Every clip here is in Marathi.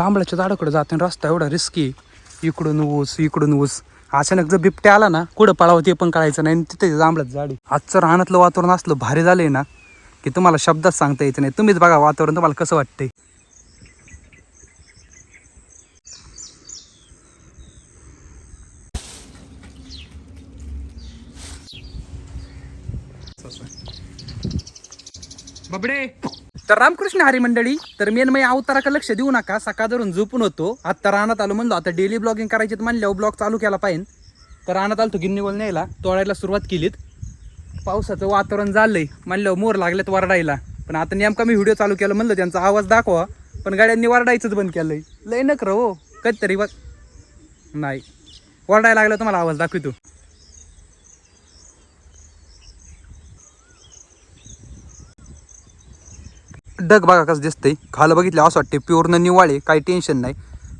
जांभळाच्या झाडाकडे जाताना रस्ता एवढा रिस्की इकडून ऊस इकडून ऊस. अचानक जर बिबट्या आला ना कुठं पळावं ते पण कळायचं नाही तिथे जांभळात झाडी आजचं रानातलं वातावरण असलं भारी झालंय ना की तुम्हाला शब्दात सांगता यायचं नाही. तुम्हीच बघा वातावरण तुम्हाला कसं वाटतंय. बाबडे! तर रामकृष्ण हरी मंडळी तर मेन मी अवताराकडे लक्ष देऊ नका. सकाळ धरून झोपून होतो. आता रानात आलो म्हणलो आता डेली ब्लॉगिंग करायची तर म्हणल्यावर ब्लॉग चालू केला पाहिजे तर रानात आलो तो गिन्नी न्यायला. तोडायला सुरुवात केलीत. पावसाचं वातावरण झालंय. म्हणलं मोर लागलेत वरडायला. पण आता नेमका मी व्हिडिओ चालू केला म्हणलं त्यांचा आवाज दाखवा. पण गाड्यांनी वरडायचंच बंद केलंय. लय नकर हो. कधीतरी बघ नाही. वरडायला लागला तुम्हाला आवाज दाखवतो. डग बघा कसं दिसतंय. खाल बघितलं असं वाटते प्युअरनं निवाळे काही टेन्शन नाही.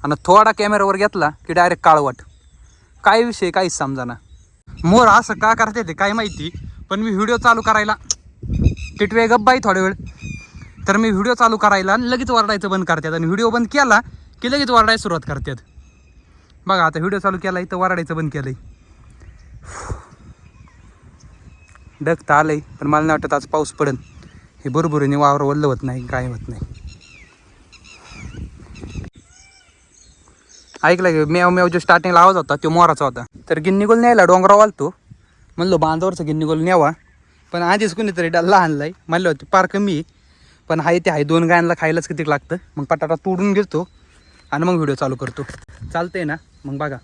आणि थोडा कॅमेरावर घेतला की डायरेक्ट काळवट. काय विषय काहीच समजाना. मोर असं का करता येते काय माहिती. पण मी व्हिडिओ चालू करायला टिटवे आहे थोडा वेळ. तर मी व्हिडिओ चालू करायला आणि लगेच वरडायचं बंद करतात. आणि व्हिडिओ बंद केला की लगेच वरडायला सुरुवात करतात. बघा आता व्हिडिओ चालू केला इथं वरडायचं बंद केलंय. डग तर आलंय पण मला नाही वाटत आज पाऊस पडेल हे बरोबरीने वावर वल्ल होत नाही काय होत नाही. ऐकलं की मेव मेव जो स्टार्टिंगला आवाज होता तो मोराचा होता. तर गिन्नीगोल न्यायला डोंगरावर आलतो. म्हणलो बांधावरचा गिन्नीगोल न्यावा. पण आधीच कुणीतरी डल्ला आणलाय म्हणलं होतं पार कमी आहे. पण आहे ते आहे दोन गायांना खायलाच किती लागतं? मग पटाटा तोडून घेतो आणि मग व्हिडिओ चालू करतो. चालतंय ना? मग बघा.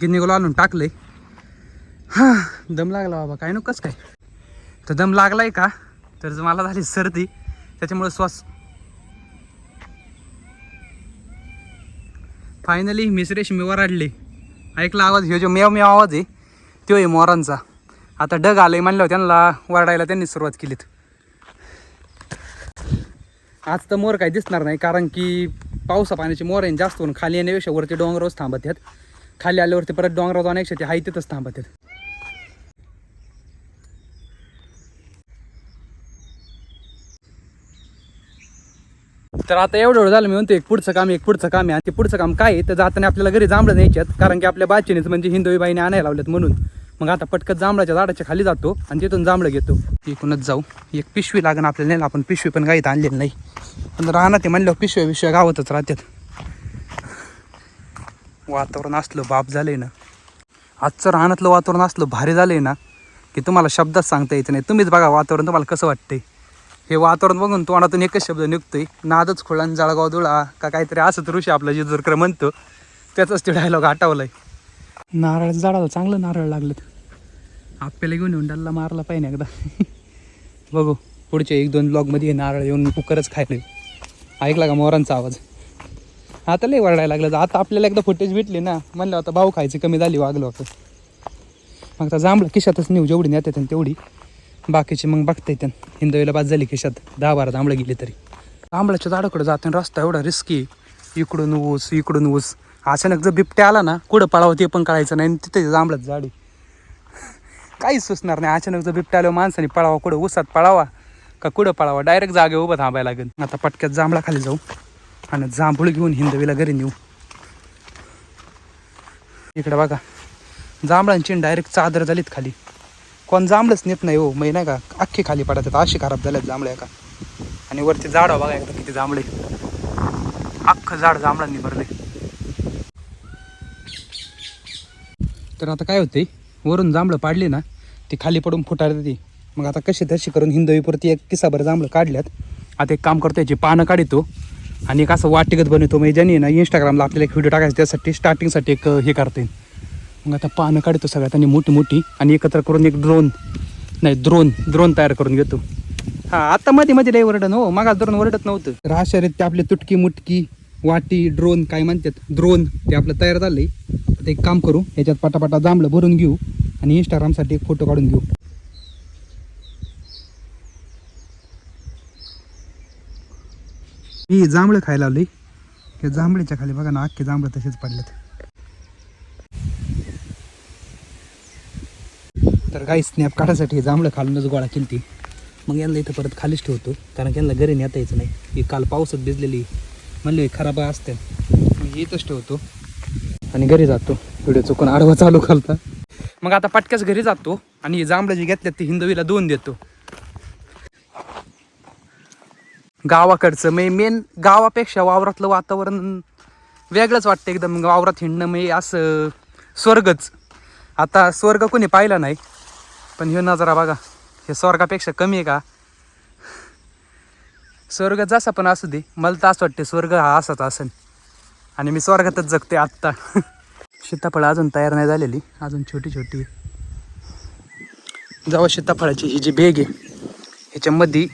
गिन्नीगोला आणून टाकलं आहे हां दम लागला बाबा काय नकोच काय? तर दम लागला आहे का? तर जर मला झाली सर्दी त्याच्यामुळे श्वास. फायनली मिसरेश मी वराडले ऐकला आवाज ह्यो जो मेव मेव आवाज आहे तो आहे मोरांचा. आता डग आलंय म्हणलं त्यांना वरडायला त्यांनी सुरुवात केलीत. आज तर मोर काही दिसणार नाही कारण की पावसा पाण्याचे मोर आहे जास्त होऊन खाली येण्यापेक्षा वरती डोंगरच थांबत आहेत. खाली आल्यावरती परत डोंगरात अनेक शेती हाय तिथंच थांबत आहेत तर आता एवढं एवढं झालं मी म्हणतो एक पुढचं काम आहे, एक पुढचं काम आहे. आणि ते पुढचं काम काय आहे तर जाताना आपल्याला घरी जांभळं न्यायच्यात कारण की आपल्या बाचीनेच म्हणजे हिंदवी बाईने आणायला लावल्यात म्हणून. मग आता पटकन जांभळाच्या झाडाच्या खाली जातो आणि तिथून जांभळं घेतो. इकूनच जाऊ. एक पिशवी लागण आपल्याला नाही आपण पिशवी पण गाईत आणलेली नाही. पण राहणार ते म्हणल्यावर पिशव्या पिशव्या गावातच राहतात वातावरण असलं बाप झालंय ना. आजचं रानातलं वातावरण असलं भारी झालंय ना की तुम्हाला शब्दात सांगता यायचं नाही. तुम्हीच बघा वातावरण तुम्हाला कसं वाटतंय. हे वातावरण बघून तोंडातून एकच शब्द निघतोय नादच खोळान जळगाव दुळा का काहीतरी असं तर ऋषी आपला जिजूरकर म्हणतो त्याचाच ते डायलॉग आठवलाय. नारळाच्या झाडाला चांगलं नारळ लागलेत आपल्याला घेऊन येऊन डल्ला मारला पाहिजे एकदा. बघू पुढच्या एक दोन ब्लॉगमध्ये हे नारळ येऊन कुकरच खायला. ऐकला का मोरांचा आवाज? आता लय वरडायला लागलं. आता आपल्याला एकदा फुटेज भेटली ना म्हणलं आता भाऊ खायची कमी झाली वागलो होतं मग आता जांभळं खिशातच नेऊ जेवढी नेतात आणि तेवढी. बाकीची मग बघता येते हिंदवीला बाद झाली खिशात. दहा बारा जांभळं गेली तरी. जांभळाच्या झाडाकडे जाताना रस्ता एवढा रिस्की इकडून ऊस इकडून ऊस. अचानक जर बिबट्या आला ना कुठं पळावं ते पण कळायचं नाही आणि तिथे जांभळात झाडी काहीच सुचणार नाही. अचानक जर बिबट्या आल्यावर माणसाने पळावा कुठं ऊसात पळावा का कुठं पळावा? डायरेक्ट जागे उभं थांबायला लागेल. आता पटक्यात जांभळा खाली जाऊ. आणि जांभूळ घेऊन हिंदवीला घरी नेऊ. इकडे बघा. जांभळांची डायरेक्ट चादर झालीत खाली. कोण जांभळच नेत नाही हो मै नाही का? अख्खी खाली पडतात. अशी खराब झाल्यात जांभळ्या का? आणि वरती झाड बघा एकदा किती जांभळे. अख्खं झाड जांभळांनी भरले तर आता काय होते वरून जांभळं पाडली ना ती खाली पडून फुटायला ती. मग आता कशी तशी करून हिंदवीपुरती एक किसाभर जांभळं काढल्यात. आता एक काम करतो याची पानं काढितो. आणि एक असं वाटिकत बनवतो म्हणजे ज्यांनी ना इंस्टाग्रामला आपल्याला एक व्हिडिओ टाकायचा त्यासाठी स्टार्टिंगसाठी एक हे करता. येईल मग आता पानं काढतो सगळ्यात आणि मोठी मोठी आणि एकत्र करून एक ड्रोन नाही द्रोण द्रोण तयार करून घेतो. हा आता मध्ये मध्ये नाही ओरडन हो मागा द्रोण ओरडत नव्हतं. तर अशा ते आपले तुटकी मुटकी वाटी ड्रोन काय म्हणतात द्रोण ते आपलं तयार झालंय. आता एक काम करू याच्यात पटापटा जांभळं भरून घेऊ आणि इंस्टाग्रामसाठी एक फोटो काढून घेऊ. मी जांभळं खायला आलोय हे जांभळीच्या खाली बघा ना अख्खे जांभळं तसेच पडलेत. तर काही स्नॅप काढायसाठी हे जांभळं खालूनच गोळा केली ती मग यांना इथं परत खालीच ठेवतो कारण यांना घरी नेता येत नाही. ही काल पावसात भिजलेली म्हणले खराब असते. मग इथंच ठेवतो आणि घरी जातो. व्हिडिओ चुकून आडवा चालू घालता मग आता पटक्याच घरी जातो आणि जांभळं जी घेतल्यात ती हिंदवीला दोन देतो. गावाकडचं. म्हणजे मेन गावापेक्षा वावरातलं वातावरण वेगळंच वाटतं एकदम. वावरात हिंडणं म्हणजे असं स्वर्गच. आता स्वर्ग कोणी पाहिला नाही पण ह्यो नजरा बघा. हे स्वर्गापेक्षा कमी आहे का? स्वर्ग जसा पण असू दे मला तर असं वाटते स्वर्ग हा असाच असेल आणि मी स्वर्गातच जगते आत्ता. सीताफळ अजून तयार नाही झालेली अजून छोटी छोटी. जेव्हा सीताफळाची ही जी बेग आहे ह्याच्यामध्ये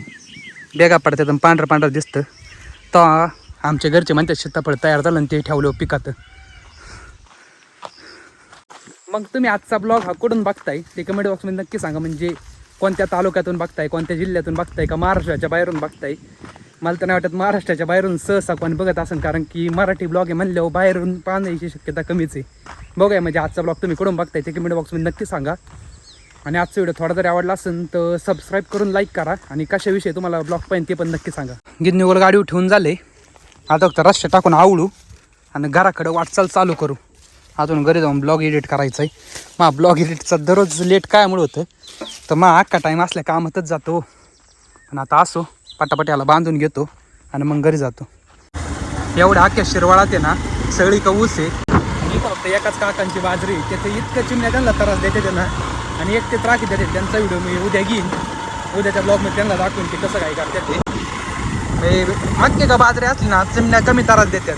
बेगा पडतात आणि पांढरं पांढरं दिसतं. तो आमच्या घरचे म्हणतात सीताफळ तयार झालं आणि ते ठेवलं पिकात. मग तुम्ही आजचा ब्लॉग हा कुठून बघताय? ते कमेंट बॉक्समध्ये नक्की सांगा. म्हणजे कोणत्या तालुक्यातून बघताय कोणत्या जिल्ह्यातून बघताय का महाराष्ट्राच्या बाहेरून बघताय? मला तर नाही वाटत महाराष्ट्राच्या बाहेरून सहसा कोण बघत असेल कारण की मराठी ब्लॉग आहे म्हणल्यावर बाहेरून पाहण्याची शक्यता कमीच आहे. बघूया म्हणजे आजचा ब्लॉग तुम्ही कुठून बघताय ते कमेंट बॉक्समध्ये नक्की सांगा. आणि आजचा व्हिडिओ थोडा जरी आवडला असेल तर सबस्क्राईब करून लाईक करा. आणि कशाविषयी तुम्हाला ब्लॉग पाहिजे ते पण नक्की सांगा. गिरणीवर गाडी उठवून झाले. आता फक्त रस्ते टाकून आवडू आणि घराकडे वाटचाल चालू करू. अजून घरी जाऊन ब्लॉग एडिट करायचं आहे मग ब्लॉग एडिटचा दररोज लेट कायमुळे होतं? तर मग अख्खा टाईम असल्या कामातच जातो. पण आता असो पटापट्याला बांधून घेतो आणि मग घरी जातो. एवढ्या अख्ख्या शिरवाळात आहे ना सगळी का ऊस आहे. फक्त एकाच काकांची बाजरी त्याचं इतकं चिमण्या त्यांना त्रास देते त्यांना. आणि एक ते त्रास देते त्यांचा व्हिडिओ मी उद्या घेईन. उद्याच्या ब्लॉगमध्ये त्यांना दाखवून ते कसं काय करतात ते. हे अख्खे का बाजरी असली ना चिमण्या कमी त्रास देतात.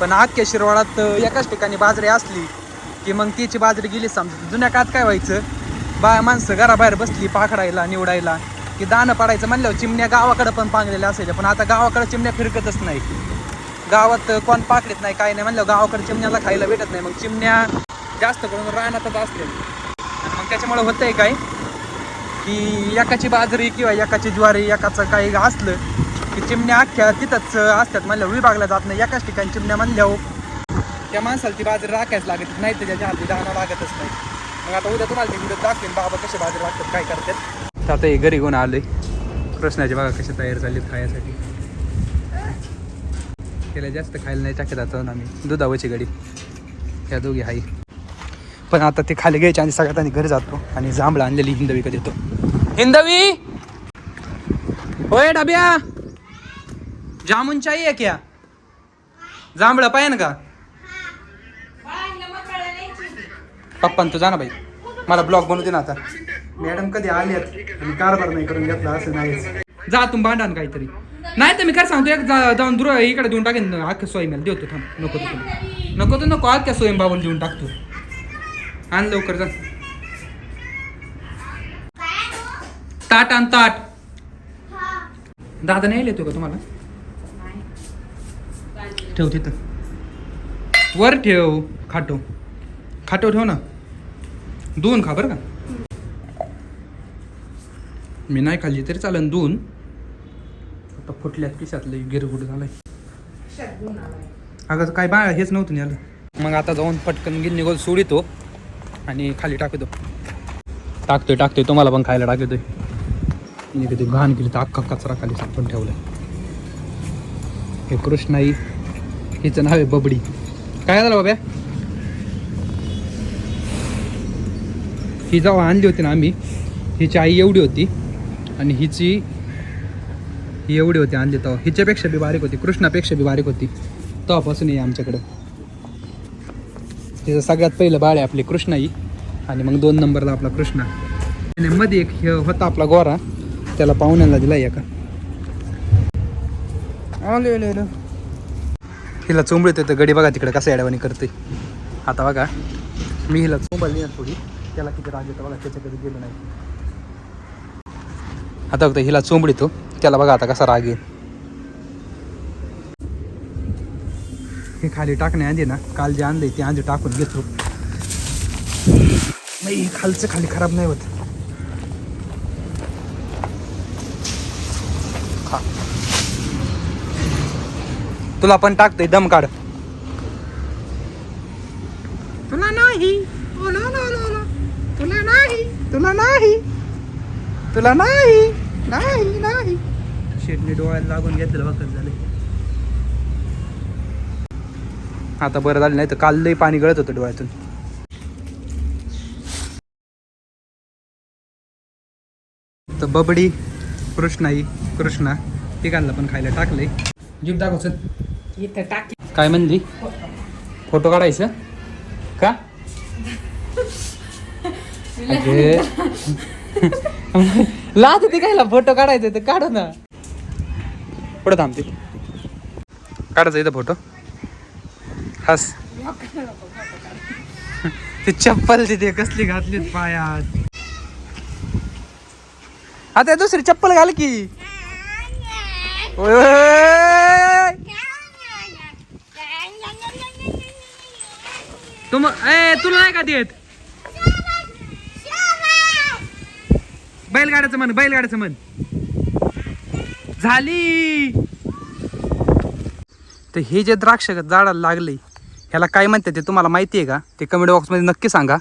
पण अख्ख्या शिरवाळात एकाच ठिकाणी बाजरी असली की मग तिची बाजरी गेली समजा. जुन्या काळात काय व्हायचं? बा माणसं घराबाहेर बसली पाखडायला निवडायला की दाणं पाडायचं म्हणल्यावर चिमण्या गावाकडं पण पांगलेल्या असायच्या. पण आता गावाकडं चिमण्या फिरकतच नाही. गावात कोण पाकडीत नाही काय नाही म्हणलं गावाकडे चिमण्याला खायला भेटत नाही. मग चिमण्या जास्त करून रानातच असते मग त्याच्यामुळे आहे काय? की एकाची बाजरी किंवा एकाची ज्वारी एकाचं काही असलं की चिमण्या अख्ख्या तिथंच असतात. म्हणल्यावर विभागला जात नाही. एकाच ठिकाणी चिमण्या म्हणल्यावर त्या माणसाला ती बाजरी राखायच लागत नाही. तर त्याच्या हाती दाणा लागतच नाही. मग आता उद्या तुम्हाला ते व्हिडिओ दाखवेन. बाबा कसे बाजरी लागतात काय करतात. तर आता हे घरी घेऊन आले कृष्णाचे बघा कसे तयार झाले खाण्यासाठी त्याला जास्त खायला नाही टाकत आता आम्ही. दुधावची गडी ह्या दोघी आहे पण आता ते खाली घ्यायचे आणि सगळ्यात आणि घरी जातो आणि जांभळं आणलेली हिंदवी कधी येतो. हिंदवी? होय डब्या? जामुन चाहिए क्या जांभळं पाहिजे का? पप्पा तू जा ना बाई. मला ब्लॉग बनवू दे ना आता. मॅडम कधी आली आणि कारभार नाही करून घेतला असं नाही जा तुम्ही भांडा काहीतरी. नाही तर मी काय सांगतो एक जाऊन दुर इकडे देऊन टाकेन. अख्ख्या देऊ देतो थांब. नको तू नको. तू नको अख्ख्या सोयीम बाबून देऊन टाकतो आण लवकर जा. ताट आण ताट. दादा नाही येतो का तुम्हाला? ठेव तिथं. वर ठेव खाटो. खाटो ठेव ना. दोन खा बरं का. मी नाही खाल्ली तरी चालेल दोन. आता फुटल्यात पिसातलं गिरगुड झालाय. अगं काय बाळ हेच नव्हतं नाही मग आता जाऊन पटकन गिन्नी गोल सोडितो. आणि खाली टाकतो. टाकतोय टाकतोय. तुम्हाला पण खायला टाकतोय. मी कधी घाण केली तर अख्खा कचरा खाली साठवून ठेवलाय. हे कृष्णाई हिचं नाव आहे बबडी. काय झालं बाब्या? ही जेव्हा आणली होती ना आम्ही हिची आई एवढी होती आणि हिची ही एवढी होती आणली तेव्हा. हिच्यापेक्षा बी बारीक होती कृष्णापेक्षा बी बारीक होती. तेव्हापासून ये आमच्याकडं. तिचं सगळ्यात पहिलं बाळ आहे आपली कृष्णाई. आणि मग दोन नंबरला आपला कृष्णा. आणि मध्ये एक हे होता आपला गोरा. त्याला पाहुण्याला दिला एका. आलो आलो आलो हिला चोंबळत येतं गडी बघा तिकडे कसं अडवाणी करते. आता बघा मी हिला चोंबळली ना थोडी. त्याला किती राग येतो बघा त्याच्याकडे गेलो नाही. आता फक्त हिला चोंबळीतो त्याला बघा आता कसा राग येईल. हे खाली टाकण्याआधी ना काल जे आणलंय ते आधी टाकून घेतो. नाही खालचं खाली खराब नाही होत. खा. तुला पण टाकतोय दम काढ. तुला नाही. तुला नाही. तुला तुला नाही. तुला नाही. नाही नाही. शेटने डोळ्याला लागून घेतलं वखत झाले आता बरं झालं नाही तर काल लई पाणी गळत होतं डोळ्यातून. तर बबडी कृष्णाई कृष्णा तिघांना पण खायला टाकलंय. जीप दाखव चल. इथं टाकी. काय म्हणली? फोटो काढायचं? का? लाज होती कायला फोटो काढायचं तर काढू ना. पुढे थांबते काढायचा इथं फोटो. हस ते चप्पल तिथे कसली घातली पायात. आता दुसरी चप्पल घाल की. तुम ए तुला नाही का देत? बैलगाड्याचं म्हण बैलगाड्याचं म्हण. झाली. तर हे जे द्राक्ष झाडाला लागले ह्याला काय म्हणते ते तुम्हाला माहिती आहे का? ते कमेंट बॉक्समध्ये नक्की सांगा.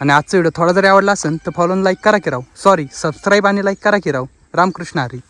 आणि आजचा व्हिडिओ थोडा जरी आवडला असेल तर फॉलो लाईक करा की राव. सॉरी सबस्क्राईब आणि लाईक करा की राहू रामकृष्ण हरी.